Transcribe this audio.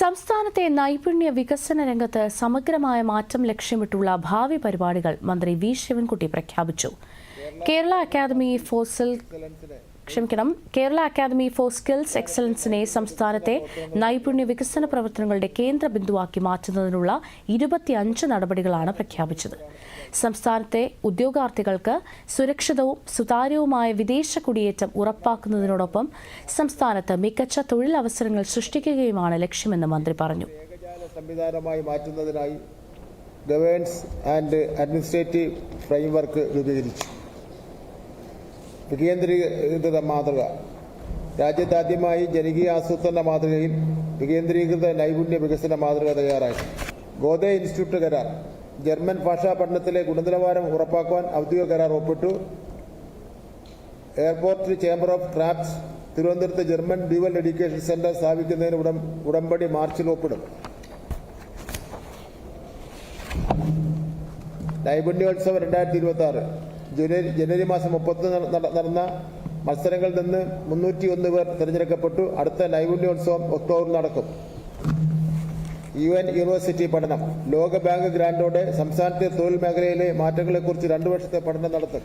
സംസ്ഥാനത്തെ നൈപുണ്യ വികസന രംഗത്ത് സമഗ്രമായ മാറ്റം ലക്ഷ്യമിട്ടുള്ള ഭാവി പരിപാടികൾ മന്ത്രി വി ശിവൻകുട്ടി പ്രഖ്യാപിച്ചു. കേരള അക്കാദമി ഫോർ സിൽ ക്ഷമിക്കണം. കേരള അക്കാദമി ഫോർ സ്കിൽസ് എക്സലൻസിനെ സംസ്ഥാനത്തെ നൈപുണ്യ വികസന പ്രവർത്തനങ്ങളുടെ കേന്ദ്ര ബിന്ദുവാക്കി മാറ്റുന്നതിനുള്ള ഇരുപത്തിയഞ്ച് നടപടികളാണ് പ്രഖ്യാപിച്ചത്. സംസ്ഥാനത്തെ ഉദ്യോഗാർത്ഥികൾക്ക് സുരക്ഷിതവും സുതാര്യവുമായ വിദേശ കുടിയേറ്റം ഉറപ്പാക്കുന്നതിനോടൊപ്പം സംസ്ഥാനത്ത് മികച്ച തൊഴിലവസരങ്ങൾ സൃഷ്ടിക്കുകയുമാണ് ലക്ഷ്യമെന്ന് മന്ത്രി പറഞ്ഞു. സംവിധാനമായി മാറ്റുന്നതിനായി ഗവേൺസ് ആൻഡ് അഡ്മിനിസ്ട്രേറ്റീവ് ഫ്രെയിംവർക്ക് രൂപീകരിച്ചു. വികേന്ദ്രീകൃത മാതൃക. രാജ്യത്താദ്യമായി ജനകീയ ആസൂത്രണ മാതൃകയിൽ വികേന്ദ്രീകൃത നൈപുണ്യ വികസന മാതൃക തയ്യാറാക്കി ഗോദെ ഇൻസ്റ്റിറ്റ്യൂട്ട് കരാർ. ജർമ്മൻ ഭാഷാ പഠനത്തിലെ ഗുണനിലവാരം ഉറപ്പാക്കുവാൻ ഔദ്യോഗിക കരാർ ഒപ്പിട്ടു. എയർപോർട്ട് ചേംബർ ഓഫ് ക്രാഫ്റ്റ്സ് തിരുവനന്തപുരത്ത് ജർമ്മൻ ഡ്യുവൽ എഡ്യൂക്കേഷൻ സെന്റർ സ്ഥാപിക്കുന്നതിന് ഉടം ഉടമ്പടി മാർച്ചിൽ ഒപ്പിടും. നൈപുണ്യോത്സവം രണ്ടായിരത്തി ഇരുപത്തി ആറ് ജനുവരി ജനുവരി മാസം മുപ്പത്തി നടന്ന മത്സരങ്ങളിൽ നിന്ന് മുന്നൂറ്റി ഒന്ന് പേർ തിരഞ്ഞെടുക്കപ്പെട്ടു. അടുത്ത നൈപുണ്യോത്സവം ഒക്ടോബറിൽ നടക്കും. യു എൻ യൂണിവേഴ്സിറ്റി പഠനം. ലോക ബാങ്ക് ഗ്രാന്റോടെ സംസ്ഥാനത്തെ തൊഴിൽ മേഖലയിലെ മാറ്റങ്ങളെക്കുറിച്ച് രണ്ടു വർഷത്തെ പഠനം നടത്തും.